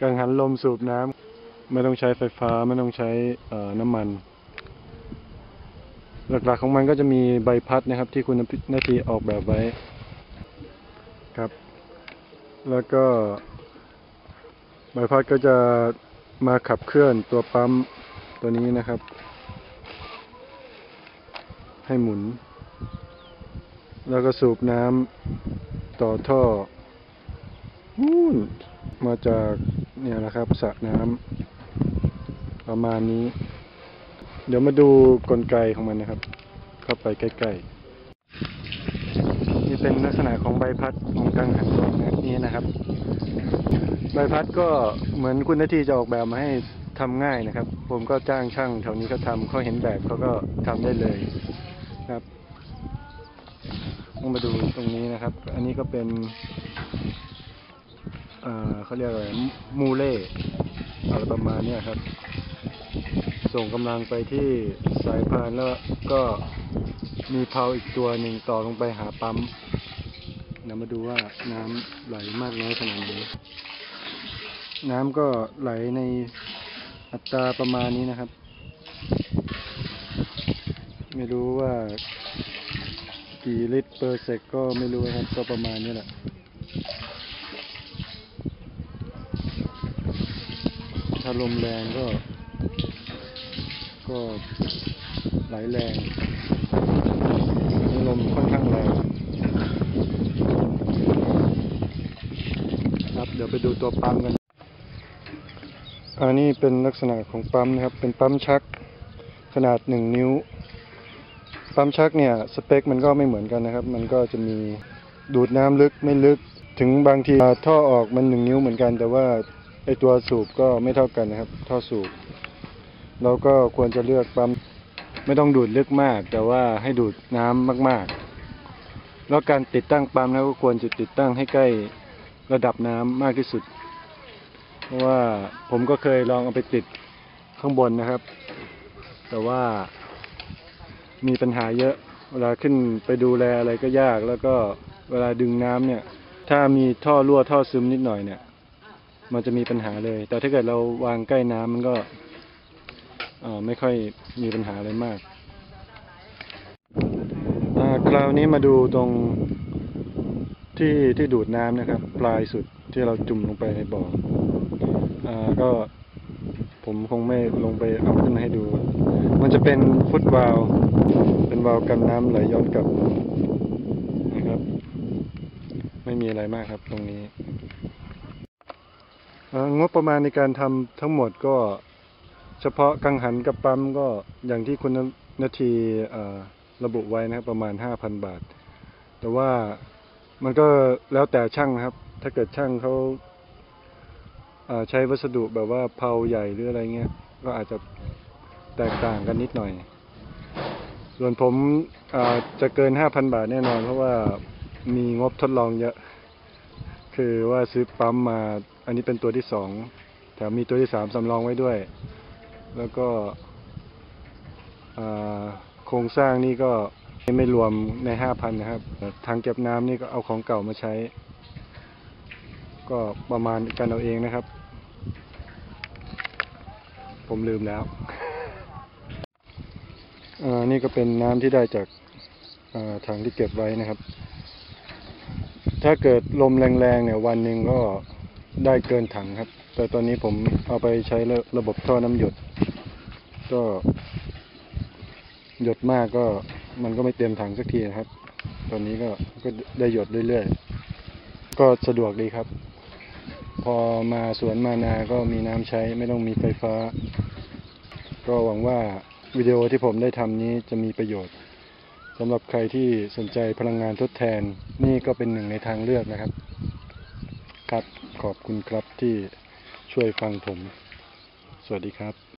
กังหันลมสูบน้ำไม่ต้องใช้ไฟฟ้าไม่ต้องใช้น้ำมัน หลักๆของมันก็จะมีใบพัดนะครับ ที่คุณนาทีออกแบบไว้ครับ แล้วก็ใบพัดก็จะมาขับเคลื่อนตัวปั๊มตัวนี้นะครับ ให้หมุน แล้วก็สูบน้ำต่อท่อนู่นมาจาก เนี่ยนะครับสระน้ำประมาณนี้ เดี๋ยวมาดูกลไกของมันนะครับ เข้าไปใกล้ๆนี่เป็นลักษณะของใบพัดของกังหันลมนะนี่นะครับ ใบพัดก็เหมือนคุณนาทีจะออกแบบมาให้ทำง่ายนะครับ ผมก็จ้างช่างแถวนี้เขาทำเขาเห็นแบบเขาก็ทำได้เลยครับต้องมาดูตรงนี้นะครับ อันนี้ก็เป็น อ่อเขาเรียกอะไรมูเล่อะไรประมาณนี้ครับ ส่งกำลังไปที่สายพานแล้วก็มีเพาอีกตัวหนึ่งต่อลงไปหาปั๊มเดี๋ยวมาดูว่าน้ำไหลมากน้อยขนาดไหนน้ำก็ไหลในอัตราประมาณนี้นะครับ ไม่รู้ว่ากี่ลิตรเปอร์เซกก็ไม่รู้ครับ ก็ประมาณนี้แหละ ถ้าลมแรงก็ ก็ไหลแรงลมค่อนข้างแรงครับเดี๋ยวไปดูตัวปั๊มกัน อันนี้เป็นลักษณะของปั๊มนะครับ เป็นปั๊มชักขนาดหนึ่งนิ้ว ปั๊มชักเนี่ยสเปคมันก็ไม่เหมือนกันนะครับ มันก็จะมีดูดน้ำลึกไม่ลึก ถึงบางทีท่อออกมันหนึ่งนิ้วเหมือนกัน แต่ว่า ไอตัวสูบก็ไม่เท่ากันนะครับ ท่อสูบเราก็ควรจะเลือกปั๊มไม่ต้องดูดลึกมาก แต่ว่าให้ดูดน้ำมาก ๆ แล้วการติดตั้งปั๊มแล้วก็ควรจะติดตั้งให้ใกล้ระดับน้ำมากที่สุด เพราะว่าผมก็เคยลองเอาไปติดข้างบนนะครับ แต่ว่ามีปัญหาเยอะ เวลาขึ้นไปดูแลอะไรก็ยาก แล้วก็เวลาดึงน้ำเนี่ย ถ้ามีท่อรั่วท่อซึมนิดหน่อยเนี่ย มันจะมีปัญหาเลย แต่ถ้าเกิดเราวางใกล้น้ำมันก็ไม่ค่อยมีปัญหาอะไรมากคราวนี้มาดูตรงที่ที่ดูดน้ำนะครับ ปลายสุดที่เราจุ่มลงไปในบ่ออก็ผมคงไม่ลงไปเอาขึ้นมาให้ดู มันจะเป็นฟุตวาลเป็นวาลกันน้ำไหลย้อนกลับนะครับ ไม่มีอะไรมากครับตรงนี้ งบประมาณในการทำทั้งหมดก็เฉพาะกังหันกับปั๊มก็อย่างที่คุณนาทีระบุไว้นะครับประมาณ5,000บาท แต่ว่ามันก็แล้วแต่ช่างนะครับ ถ้าเกิดช่างเขาใช้วัสดุแบบว่าเพลาใหญ่หรืออะไรเงี้ย ก็อาจจะแตกต่างกันนิดหน่อย ส่วนผมจะเกิน5,000บาทแน่นอน เพราะว่ามีงบทดลองเยอะ คือว่าซื้อปั๊มมา อันนี้เป็นตัวที่สองแถมมีตัวที่สามสำรองไว้ด้วย แล้วก็โครงสร้างนี่ก็ไม่รวมในห้าพันนะครับ ทางเก็บน้ำนี่ก็เอาของเก่ามาใช้ ก็ประมาณกันเอาเองนะครับ ผมลืมแล้วอ่านี่ก็เป็นน้ำที่ได้จากอ่าถังที่เก็บไว้นะครับ ถ้าเกิดลมแรงๆเนี่ยวันหนึ่งก็ ได้เกินถังครับ แต่ตอนนี้ผมเอาไปใช้ระบบท่อน้ำหยด ก็ หยดมากก็มันก็ไม่เต็มถังสักทีนะครับ ตอนนี้ก็ก็ได้หยดเรื่อยๆ ก็สะดวกดีครับ พอมาสวนมานาก็มีน้ำใช้ไม่ต้องมีไฟฟ้า ก็หวังว่าวิดีโอที่ผมได้ทำนี้จะมีประโยชน์สำหรับใครที่สนใจพลังงานทดแทน นี่ก็เป็นหนึ่งในทางเลือกนะครับ ครับ ขอบคุณครับที่ช่วยฟังผม สวัสดีครับ